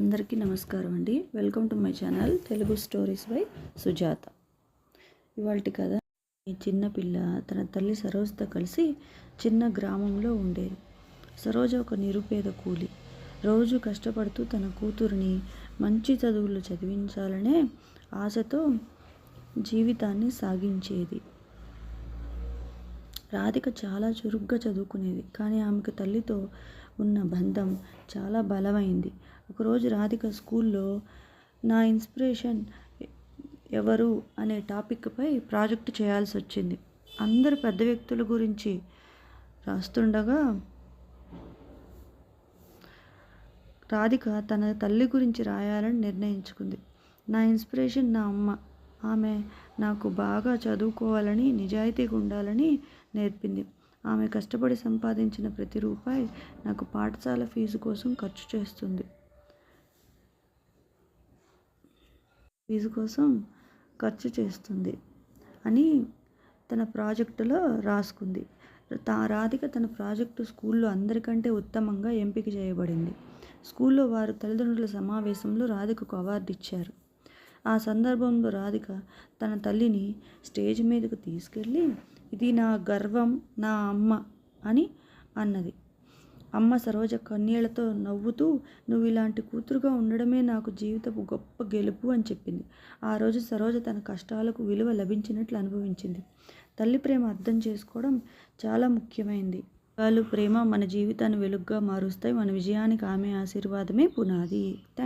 అందరికీ నమస్కారం అండి. Welcome to my channel Telugu stories by Sujatha ఇవాళ కథ ఈ చిన్న పిల్ల తన తల్లి సరోజ్తో కలిసి చిన్న గ్రామంలో ఉండేది. సరోజ ఒక నిరుపేద కూలి. రోజు కష్టపడుతూ తన కూతురిని మంచి చదువులు చదివించాలనే ఆశతో జీవితాన్ని సాగించేది. రాధిక చాలా చురుగ్గా చదువుకునేది. కానీ ఆమెకు తల్లితో ఉన్న బంధం చాలా బలమైంది. ఒకరోజు రాధిక స్కూల్లో నా ఇన్స్పిరేషన్ ఎవరు అనే టాపిక్పై ప్రాజెక్ట్ చేయాల్సి వచ్చింది. అందరు పెద్ద వ్యక్తుల గురించి రాస్తుండగా రాధిక తన తల్లి గురించి రాయాలని నిర్ణయించుకుంది. నా ఇన్స్పిరేషన్ నా అమ్మ. ఆమె నాకు బాగా చదువుకోవాలని నిజాయితీగా ఉండాలని నేర్పింది. ఆమె కష్టపడి సంపాదించిన ప్రతి రూపాయి నాకు పాఠశాల ఫీజు కోసం ఖర్చు చేస్తుంది. ఫీజు కోసం ఖర్చు చేస్తుంది అని తన ప్రాజెక్టులో రాసుకుంది. తా రాధిక తన ప్రాజెక్టు స్కూల్లో అందరికంటే ఉత్తమంగా ఎంపిక చేయబడింది. స్కూల్లో వారు తల్లిదండ్రుల సమావేశంలో రాధికకు అవార్డు ఇచ్చారు. ఆ సందర్భంలో రాధిక తన తల్లిని స్టేజ్ మీదకు తీసుకెళ్ళి ఇది నా గర్వం నా అమ్మ అని అన్నది. అమ్మ సరోజ కన్నీళ్ళతో నవ్వుతూ నువ్వు ఇలాంటి కూతురుగా ఉండడమే నాకు జీవితపు గొప్ప గెలుపు అని చెప్పింది. ఆ రోజు సరోజ తన కష్టాలకు విలువ లభించినట్లు అనుభవించింది. తల్లి ప్రేమ అర్థం చేసుకోవడం చాలా ముఖ్యమైంది. వాళ్ళు ప్రేమ మన జీవితాన్ని వెలుగ్గా మారుస్తాయి. మన విజయానికి ఆమె ఆశీర్వాదమే పునాది. థ్యాంక్